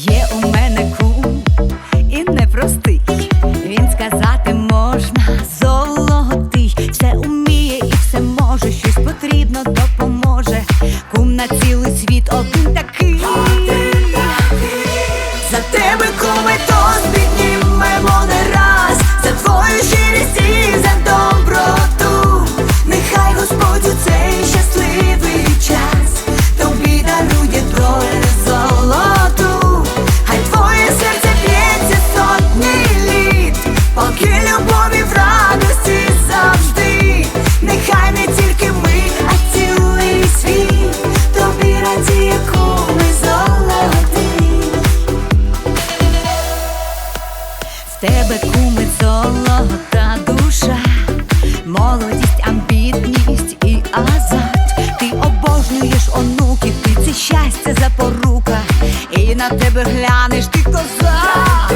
Є у мене кум і непростий. Він сказати можна золотий. Все уміє і все може, щось потрібно допоможе. Кум на цілий світ один такий. На тебе глянеш ти козак.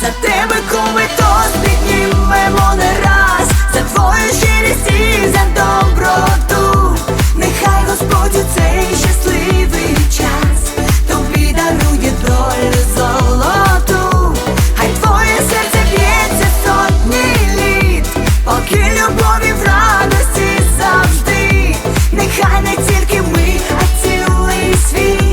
За тебе куми тост піднімемо не раз. За твою щирість і за доброту. Нехай Господь у цей щасливий час Тобі дарує долю золоту. Хай твоє серце б'ється сотні літ Поки любові в радості завжди. Нехай не тільки ми, а цілий світ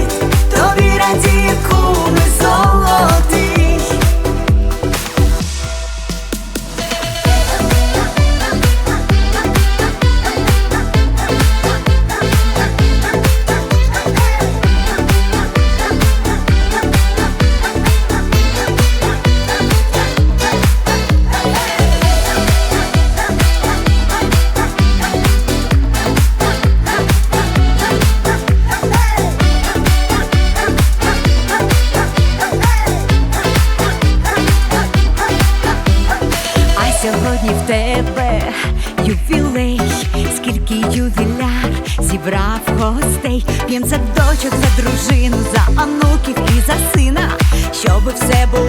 ювіляр зібрав гостей, п'єм за дочок, за дружину, за онуків і за сина, щоби все було